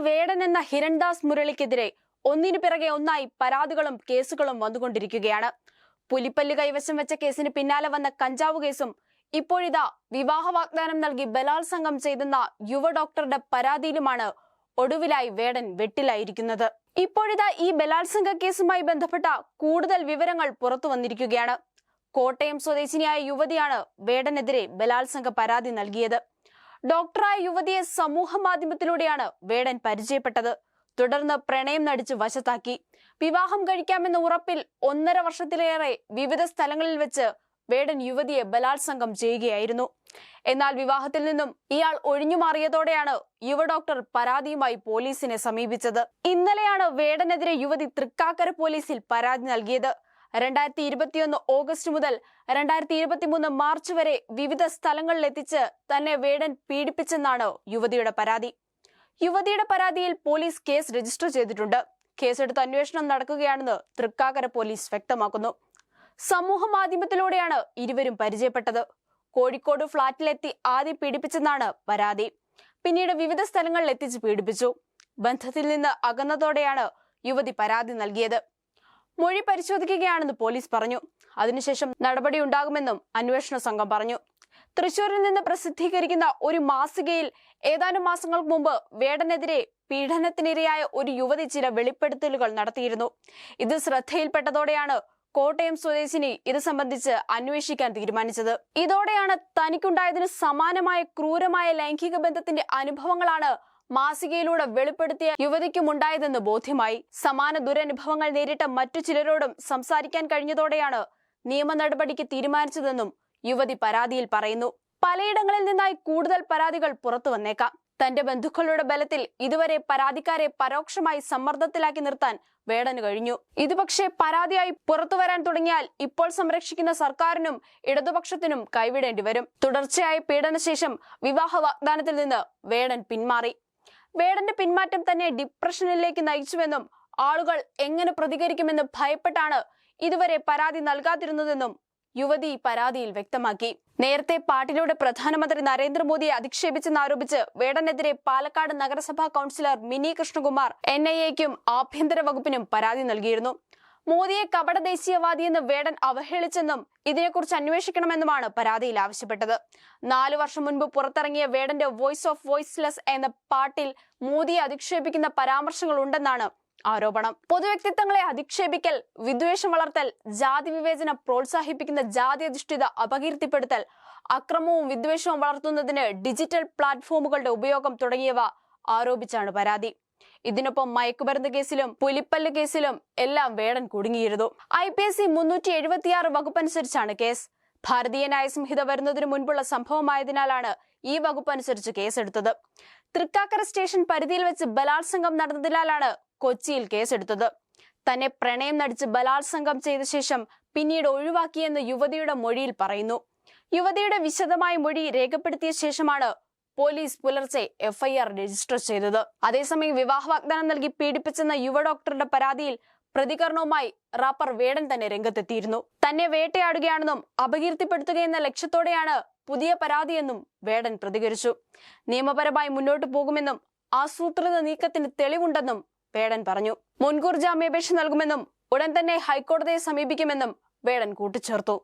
വേടൻ എന്ന ഹിരൺദാസ് മുരളിക്കെതിരെ ഒന്നിനു പിറകെ ഒന്നായി പരാതികളും കേസുകളും വന്നുകൊണ്ടിരിക്കുകയാണ്. പുലിപ്പല്ല് കൈവശം വെച്ച കേസിന് പിന്നാലെ വന്ന കഞ്ചാവ് കേസും ഇപ്പോഴിതാ വിവാഹ വാഗ്ദാനം നൽകി ബലാത്സംഗം ചെയ്തെന്ന യുവ ഡോക്ടറുടെ പരാതിയിലുമാണ് ഒടുവിലായി വേടൻ വെട്ടിലായിരിക്കുന്നത്. ഇപ്പോഴിതാ ഈ ബലാത്സംഗ കേസുമായി ബന്ധപ്പെട്ട കൂടുതൽ വിവരങ്ങൾ പുറത്തു വന്നിരിക്കുകയാണ്. കോട്ടയം സ്വദേശിനിയായ യുവതിയാണ് വേടനെതിരെ ബലാത്സംഗ പരാതി നൽകിയത്. ഡോക്ടറായ യുവതിയെ സമൂഹ മാധ്യമത്തിലൂടെയാണ് വേടൻ പരിചയപ്പെട്ടത്. തുടർന്ന് പ്രണയം നടിച്ച് വശത്താക്കി. വിവാഹം കഴിക്കാമെന്ന ഉറപ്പിൽ ഒന്നര വർഷത്തിലേറെ വിവിധ സ്ഥലങ്ങളിൽ വെച്ച് വേടൻ യുവതിയെ ബലാത്സംഗം ചെയ്യുകയായിരുന്നു. എന്നാൽ വിവാഹത്തിൽ നിന്നും ഇയാൾ ഒഴിഞ്ഞുമാറിയതോടെയാണ് യുവ ഡോക്ടർ പരാതിയുമായി പോലീസിനെ സമീപിച്ചത്. ഇന്നലെയാണ് വേടനെതിരെ യുവതി തൃക്കാക്കര പോലീസിൽ പരാതി നൽകിയത്. രണ്ടായിരത്തി ഇരുപത്തിയൊന്ന് ഓഗസ്റ്റ് മുതൽ രണ്ടായിരത്തി ഇരുപത്തിമൂന്ന് മാർച്ച് വരെ വിവിധ സ്ഥലങ്ങളിൽ എത്തിച്ച് തന്നെ വേടൻ പീഡിപ്പിച്ചെന്നാണ് യുവതിയുടെ പരാതി. യുവതിയുടെ പരാതിയിൽ പോലീസ് കേസ് രജിസ്റ്റർ ചെയ്തിട്ടുണ്ട്. കേസെടുത്ത് അന്വേഷണം നടക്കുകയാണെന്ന് തൃക്കാക്കര പോലീസ് വ്യക്തമാക്കുന്നു. സമൂഹ മാധ്യമത്തിലൂടെയാണ് ഇരുവരും പരിചയപ്പെട്ടത്. കോഴിക്കോട് ഫ്ളാറ്റിലെത്തി ആദ്യം പീഡിപ്പിച്ചെന്നാണ് പരാതി. പിന്നീട് വിവിധ സ്ഥലങ്ങളിൽ എത്തിച്ച് പീഡിപ്പിച്ചു. ബന്ധത്തിൽ നിന്ന് അകന്നതോടെയാണ് യുവതി പരാതി നൽകിയത്. മൊഴി പരിശോധിക്കുകയാണെന്ന് പോലീസ് പറഞ്ഞു. അതിനുശേഷം നടപടി ഉണ്ടാകുമെന്നും അന്വേഷണ സംഘം പറഞ്ഞു. തൃശൂരിൽ നിന്ന് പ്രസിദ്ധീകരിക്കുന്ന ഒരു മാസികയിൽ ഏതാനും മാസങ്ങൾക്ക് മുമ്പ് വേടനെതിരെ പീഡനത്തിനിരയായ ഒരു യുവതി ചില വെളിപ്പെടുത്തലുകൾ നടത്തിയിരുന്നു. ഇത് ശ്രദ്ധയിൽപ്പെട്ടതോടെയാണ് കോട്ടയം സ്വദേശിനി ഇത് സംബന്ധിച്ച് അന്വേഷിക്കാൻ തീരുമാനിച്ചത്. ഇതോടെയാണ് തനിക്കുണ്ടായതിന് സമാനമായ ക്രൂരമായ ലൈംഗിക ബന്ധത്തിന്റെ അനുഭവങ്ങളാണ് മാസികയിലൂടെ വെളിപ്പെടുത്തിയ യുവതിക്കും ഉണ്ടായതെന്ന് ബോധ്യമായി. സമാന ദുരനുഭവങ്ങൾ നേരിട്ട മറ്റു ചിലരോടും സംസാരിക്കാൻ കഴിഞ്ഞതോടെയാണ് നിയമ നടപടിക്ക് തീരുമാനിച്ചതെന്നും യുവതി പരാതിയിൽ പറയുന്നു. പലയിടങ്ങളിൽ നിന്നായി കൂടുതൽ പരാതികൾ പുറത്തു വന്നേക്കാം. തന്റെ ബന്ധുക്കളുടെ ബലത്തിൽ ഇതുവരെ പരാതിക്കാരെ പരോക്ഷമായി സമ്മർദ്ദത്തിലാക്കി നിർത്താൻ വേടന് കഴിഞ്ഞു. ഇത് പക്ഷേ പരാതിയായി പുറത്തുവരാൻ തുടങ്ങിയാൽ ഇപ്പോൾ സംരക്ഷിക്കുന്ന സർക്കാരിനും ഇടതുപക്ഷത്തിനും കൈവിടേണ്ടി വരും. തുടർച്ചയായ പീഡനശേഷം വിവാഹ വാഗ്ദാനത്തിൽ നിന്ന് വേടൻ പിന്മാറി. വേടന്റെ പിന്മാറ്റം തന്നെ ഡിപ്രഷനിലേക്ക് നയിച്ചുവെന്നും ആളുകൾ എങ്ങനെ പ്രതികരിക്കുമെന്ന് ഭയപ്പെട്ടാണ് ഇതുവരെ പരാതി നൽകാതിരുന്നതെന്നും യുവതി പരാതിയിൽ വ്യക്തമാക്കി. നേരത്തെ പാട്ടിലൂടെ പ്രധാനമന്ത്രി നരേന്ദ്രമോദിയെ അധിക്ഷേപിച്ചെന്നാരോപിച്ച് വേടനെതിരെ പാലക്കാട് നഗരസഭാ councillor Mini Krishnakumar N I എക്കും ആഭ്യന്തര വകുപ്പിനും പരാതി നൽകിയിരുന്നു. മോദിയെ കപട ദേശീയവാദിയെന്ന് വേടൻ അവഹേളിച്ചെന്നും ഇതിനെക്കുറിച്ച് അന്വേഷിക്കണമെന്നുമാണ് പരാതിയിൽ ആവശ്യപ്പെട്ടത്. നാലു വർഷം മുൻപ് പുറത്തിറങ്ങിയ വേടന്റെ വോയിസ് ഓഫ് വോയിസ്ലെസ് എന്ന പാട്ടിൽ മോദിയെ അധിക്ഷേപിക്കുന്ന പരാമർശങ്ങൾ ഉണ്ടെന്നാണ് ആരോപണം. പൊതുവ്യക്തിത്വങ്ങളെ അധിക്ഷേപിക്കൽ വിദ്വേഷം വളർത്തൽ ജാതി വിവേചനം പ്രോത്സാഹിപ്പിക്കുന്ന ജാതി അധിഷ്ഠിത അപകീർത്തിപ്പെടുത്തൽ അക്രമവും വിദ്വേഷവും വളർത്തുന്നതിന് ഡിജിറ്റൽ പ്ലാറ്റ്ഫോമുകളുടെ ഉപയോഗം തുടങ്ങിയവ ആരോപിച്ചാണ് പരാതി. ഇതിനൊപ്പം മയക്കുമരുന്ന് കേസിലും പുലിപ്പല്ല് കേസിലും എല്ലാം വേടൻ കുടുങ്ങിയിരുന്നു. ഐ പി എസ് സി മുന്നൂറ്റി എഴുപത്തിയാറ് വകുപ്പനുസരിച്ചാണ് കേസ്. ഭാരതീയ ന്യായസംഹിത സംഹിത വരുന്നതിന് മുൻപുള്ള സംഭവമായതിനാലാണ് ഈ വകുപ്പനുസരിച്ച് കേസെടുത്തത്. തൃക്കാക്കര സ്റ്റേഷൻ പരിധിയിൽ വെച്ച് ബലാത്സംഗം നടന്നതിനാലാണ് കൊച്ചിയിൽ കേസെടുത്തത്. തന്നെ പ്രണയം നടിച്ച് ബലാത്സംഗം ചെയ്ത ശേഷം പിന്നീട് ഒഴിവാക്കിയെന്ന് യുവതിയുടെ മൊഴിയിൽ പറയുന്നു. യുവതിയുടെ വിശദമായ മൊഴി രേഖപ്പെടുത്തിയ ശേഷമാണ് പോലീസ് പുലർച്ചെ എഫ്ഐആർ രജിസ്റ്റർ ചെയ്തത്. അതേസമയം വിവാഹ വാഗ്ദാനം നൽകി പീഡിപ്പിച്ചെന്ന യുവ ഡോക്ടറുടെ പരാതിയിൽ പ്രതികരണവുമായി റാപ്പർ വേടൻ തന്നെ രംഗത്തെത്തിയിരുന്നു. തന്നെ വേട്ടയാടുകയാണെന്നും അപകീർത്തിപ്പെടുത്തുകയെന്ന ലക്ഷ്യത്തോടെയാണ് പുതിയ പരാതിയെന്നും വേടൻ പ്രതികരിച്ചു. നിയമപരമായി മുന്നോട്ടു പോകുമെന്നും ആസൂത്രിത നീക്കത്തിന് തെളിവുണ്ടെന്നും വേടൻ പറഞ്ഞു. മുൻകൂർ ജാമ്യാപേക്ഷ നൽകുമെന്നും ഉടൻ തന്നെ ഹൈക്കോടതിയെ സമീപിക്കുമെന്നും വേടൻ കൂട്ടിച്ചേർത്തു.